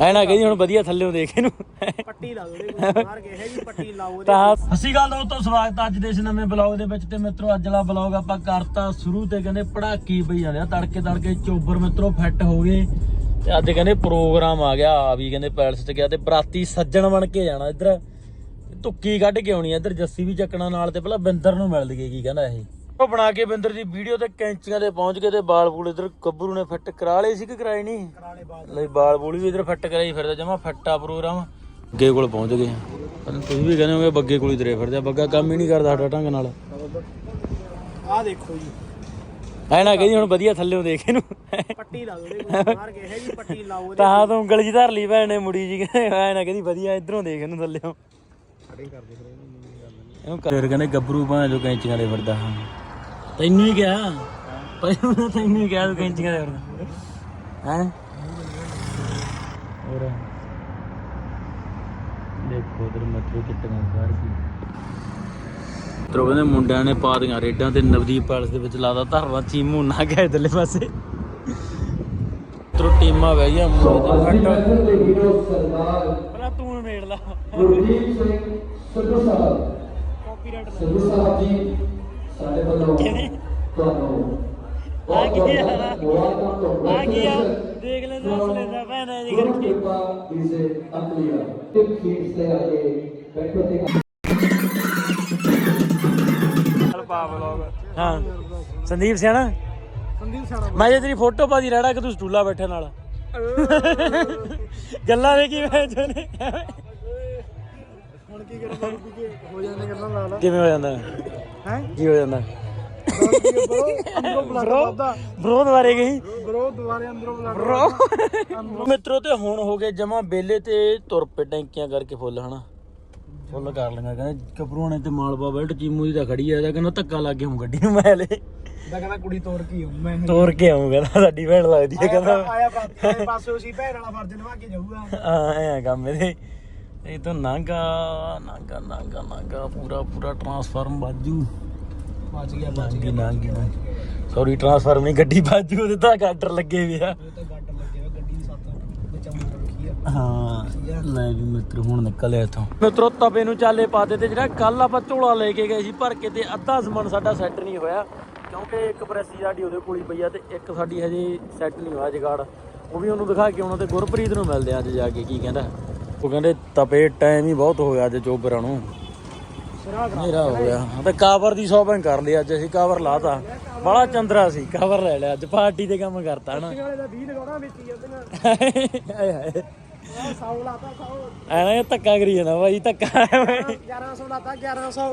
ਐ ਨਾ ਕਹੀ ਹੁਣ ਵਧੀਆ ਥੱਲੇੋਂ ਦੇਖ ਇਹਨੂੰ। ਪੱਟੀ ਲਾ ਦੋ ਉਹਦੇ ਮਾਰ ਕੇ ਹੈ ਜੀ ਪੱਟੀ ਲਾਓ ਤਾਂ ਅਸੀਂ ਗੱਲ ਦੋਸਤੋ ਸਵਾਗਤ ਅੱਜ ਦੇ ਇਸ ਨਵੇਂ ਬਲੌਗ ਦੇ ਵਿੱਚ ਤੇ ਮਿੱਤਰੋ ਅੱਜ ਵਾਲਾ ਬਲੌਗ ਆਪਾਂ ਕਰਤਾ ਸ਼ੁਰੂ ਤੇ ਕਹਿੰਦੇ ਪੜਾਕੀ ਪਈ ਜਾਂਦੇ ਆ ਤੜਕੇ ਤੜਕੇ ਚੋਬਰ ਮਿੱਤਰੋ ਫਿੱਟ ਹੋ ਗਏ। ਤੇ ਅੱਜ ਕਹਿੰਦੇ ਪ੍ਰੋਗਰਾਮ ਆ ਗਿਆ ਆ ਵੀ ਕਹਿੰਦੇ ਪੈਲਸ 'ਚ ਗਿਆ ਤੇ ਬਰਾਤੀ ਸੱਜਣ ਬਣ ਕੇ ਜਾਣਾ ਇੱਧਰ। ਧੁੱਕੀ ਕੱਢ ਕੇ ਆਉਣੀ ਆ ਇੱਧਰ ਜੱਸੀ ਵੀ ਚੱਕਣਾ ਨਾਲ ਤੇ ਪਹਿਲਾਂ ਬਿੰਦਰ ਨੂੰ ਮਿਲ ਲਈਏ ਕੀ ਕਹਿੰਦਾ ਇਹ। ਉਹ ਬਣਾ ਕੇ ਬਿੰਦਰ ਦੀ ਵੀਡੀਓ ਤੇ ਕੈਂਚੀਆਂ ਤੇ ਪਹੁੰਚ ਕੇ ਤੇ ਬਾਲ ਬੂਲ ਇੱਧਰ ਗੱਭਰੂ ਨੇ ਫਿੱਟ ਕਰਾ ਲਏ ਸੀ ਕਿ ਕਰਾਏ ਨਹੀਂ? ਲਈ ਬਾਲ ਬੂਲ ਵੀ ਇਧਰ ਫਿੱਟ ਕਰਾਈ ਫਿਰਦਾ ਜਮਾ ਫੱਟਾ ਪ੍ਰੋਗਰਾਮ। ਅੱਗੇ ਕੋਲ ਪਹੁੰਚ ਗਏ ਪਰ ਤੁਸੀਂ ਵੀ ਕਹਿੰਦੇ ਹੋਗੇ ਬੱਗੇ ਕੋਲ ਹੀ ਤਰੇ ਫਿਰਦਾ ਬੱਗਾ ਕੰਮ ਹੀ ਨਹੀਂ ਕਰਦਾ ਸਾਡਾ ਢੰਗ ਨਾਲ। ਆਹ ਦੇਖੋ ਜੀ। ਐ ਨਾ ਕਹੀ ਹੁਣ ਵਧੀਆ ਥੱਲੇੋਂ ਦੇਖ ਇਹਨੂੰ। ਪੱਟੀ ਲਾ ਦੋ ਉਹਦੇ ਮਾਰ ਕੇ ਹੈ ਜੀ ਪੱਟੀ ਲਾਓ ਤਾਂ ਤੋਂ ਉਂਗਲ ਜੀ ਧਰ ਲਈ ਭੈਣ ਨੇ ਮੁੜੀ ਜੀ ਕਹਿੰਦੇ ਐ ਨਾ ਕਹਦੀ ਵਧੀਆ ਇਧਰੋਂ ਦੇਖ ਇਹਨੂੰ ਥੱਲੇੋਂ ਖੜੇ ਕਰਦੇ ਫਿਰ ਇਹਨੂੰ ਇਹਨੂੰ ਕਰ ਕਹਿੰਦੇ ਗੱਭਰੂ ਭਾਂ ਜੋ ਕੈਂਚੀਆਂ ਦੇ ਫਿਰਦਾ। ਹਾਂ ਤੈਨੂੰ ਹੀ ਕਿਹਾ। ਪਹਿਲਾਂ ਤੈਨੂੰ ਹੀ ਕਿਹਾ ਤੂੰ ਕੈਂਚੀਆਂ ਦੇ ਫਿਰਦਾ। ਹੈ? ਹੋਰ। ਦੇਖੋ ਉਧਰ ਮੱਥੇ ਕਿੱਟੀਆਂ ਬਾਹਰ ਕੀ। ਤਰੋ ਕਹਿੰਦੇ ਮੁੰਡਿਆਂ ਨੇ ਪਾ ਦੀਆਂ ਰੇਡਾਂ ਤੇ ਨਵਦੀਪ ਪੈਲਸ ਦੇ ਵਿੱਚ ਲਾਦਾ ਧਰਵਾ ਚੀਮੂ ਨਾ ਗਿਆ ਇਧਰਲੇ ਪਾਸੇ। ਤਰੋ ਟੀਮਾਂ ਬਹਿ ਗਿਆ ਮੂਹਰੇ ਤੇ ਪਹਿਲਾਂ ਤੂੰ ਮੇੜ ਲਾ। ਗੁਰਦੀਪ ਸਿੰਘ ਸਿੱਧੂ ਸਾਹਿਬ। ਕਾਪੀਰਾਈਟ ਸਿੱਧੂ ਸਾਹਿਬ ਜੀ ਸਾਡੇ ਵੱਲੋਂ ਕਿਹੜੀ ਤੁਹਾਨੂੰ ਆ ਕੀ ਆ ਮੁਬਾਰਕਾਂ ਤੋਂ ਆ ਕੀ ਆ ਦੇਖ ਲੈਂਦਾ ਹੱਸ ਲੈਂਦਾ ਭੈਣਾ ਜੀ। ਗੁਰੂ ਕਰਕੇ ਕਿਰਪਾ ਇਸੇ ਅਕਲੀਆ ਤੇ ਖੀਰ ਸੇ ਆਗੇ ਬੈਠੋ ਤੇ ਹਾਂ। ਸੰਦੀਪ ਸਿਆਣਾ? ਸੰਦੀਪ ਸਾਣਾ ਮੈਂ ਜੇ ਤੇਰੀ ਫੋਟੋ ਪਾਦੀ ਰਹਿਣਾ ਕਿ ਤੂੰ ਸਟੂਲਾ ਬੈਠੇ ਨਾਲ ਗੱਲਾਂ ਵੇ ਕਿਵੇਂ ਜਨੇ ਹੁਣ ਕੀ ਕਰਾਂ ਹੋ ਜਾਂਦੇ ਗੱਲਾਂ ਨਾਲ। ਕਿਵੇਂ ਹੋ ਜਾਂਦਾ? ਹੈ ਕੀ ਹੋ ਜਾਂਦਾ ਬਰੋ ਬਰੋ ਦੁਆਰੇ ਗਈ ਬਰੋ ਦੁਬਾਰੇ ਅੰਦਰੋਂ ਬਰੋ ਮਿੱਤਰੋ ਤੇ ਹੁਣ ਹੋ ਗਏ ਜਮਾ ਬੇਲੇ ਤੇ ਤੁਰ ਪਏ ਟੈਂਕੀਆਂ ਕਰਕੇ ਫੁੱਲ ਹਨਾ ਫੁੱਲ ਕਰ ਲਈਆਂ ਕਹਿੰਦੇ ਕਪਰੂਆਂ ਨੇ ਤੇ ਮਾਲਵਾ ਬੈਲਟ ਚੀਮੂ ਦੀ ਤਾਂ ਖੜੀ ਆ ਕਹਿੰਦਾ ਧੱਕਾ ਲੱਗ ਗਿਆ ਹੂੰ ਗੱਡੀ ਨੂੰ ਮੈਂ ਲੈ ਦਾ ਕਹਿੰਦਾ ਕੁੜੀ ਤੋੜ ਕੇ ਆਉਂ ਮੈਂ ਤੋਰ ਕੇ ਆਉਂ ਕਹਿੰਦਾ ਸਾਡੀ ਭੈਣ ਲੱਗਦੀ ਹੈ ਕਹਿੰਦਾ ਆਇਆ ਪਾਸੇ ਪਾਸੇ ਸੀ ਭੈਣ ਵਾਲਾ ਫਰਜ਼ ਨਿਭਾ ਕੇ ਜਾਊਗਾ ਆ ਐ ਕੰਮ ਇਹਦੇ ਇਹ ਤਾਂ ਨਾਂਗਾ ਨਾਂਗਾ ਨਾਂਗਾ ਨਾਂਗਾ ਪੂਰਾ ਪੂਰਾ ਟਰਾਂਸਫਾਰਮ ਬਾਜੂ। ਬਚ ਗਿਆ ਬਚ ਨਾਂਗੀ ਨਾਂਗੀ ਸੌਰੀ ਟਰਾਂਸਫਾਰਮ ਨਹੀਂ ਗੱਡੀ ਬਾਜੂ ਉਹਦੇ ਤਾਂ ਗਾਡਰ ਲੱਗੇ ਰੱਖੀ ਆ। ਹਾਂ ਲੈ ਵੀ ਮਿੱਤਰ ਹੁਣ ਨਿਕਲਿਆ ਇਥੋਂ। ਮਿੱਤਰੋ ਤਵੇ ਨੂੰ ਚਾਲੇ ਪਾਤੇ ਤੇ ਜਿਹੜਾ ਕੱਲ ਆਪਾਂ ਝੋਲਾ ਲੈ ਕੇ ਗਏ ਸੀ ਭਰ ਕੇ ਤੇ ਅੱਧਾ ਸਮਾਨ ਸਾਡਾ ਸੈੱਟ ਨਹੀਂ ਹੋਇਆ ਕਿਉਂਕਿ ਇੱਕ ਪ੍ਰੈਸੀ ਸਾਡੀ ਉਹਦੇ ਕੋਲ ਹੀ ਪਈ ਆ ਤੇ ਇੱਕ ਸਾਡੀ ਹਜੇ ਸੈੱਟ ਨਹੀਂ ਹੋਇਆ ਜਗਾੜ। ਉਹ ਵੀ ਉਹਨੂੰ ਦਿਖਾ ਕੇ ਆਉਣਾ ਤੇ ਗੁਰਪ੍ਰੀਤ ਨੂੰ ਮਿਲਦੇ ਆ ਅੱਜ ਜਾ ਕੇ ਕੀ ਕਹਿੰਦਾ। ਉਹ ਕਹਿੰਦੇ ਤਪੇ ਟਾਈਮ ਹੀ ਬਹੁਤ ਹੋ ਗਿਆ ਅੱਜ ਚੋਬਰਾਂ ਨੂੰ। ਹਨੇਰਾ ਹੋ ਗਿਆ। ਤੇ ਕਾਵਰ ਦੀ ਸ਼ੋਪਿੰਗ ਕਰ ਲਈ ਅੱਜ ਅਸੀਂ ਕਾਵਰ ਲਾਤਾ। ਬੜਾ ਚੰਦਰਾ ਸੀ ਕਾਵਰ ਲੈ ਲਿਆ। ਅੱਜ ਪਾਰਟੀ ਤੇ ਕੰਮ ਕਰਤਾ ਹਨਾ। ਵਾਲੇ ਦਾ 20 ਲਗਾਉਣਾ ਵਿੱਚ ਹੀ ਉਹਦੇ ਹਾਏ 100 ਲਾਤਾ 100 ਐਵੇਂ ਧੱਕਾ ਕਰੀ ਜਾਂਦਾ ਬਾਈ ਧੱਕਾ 1100 ਲਾਤਾ 1100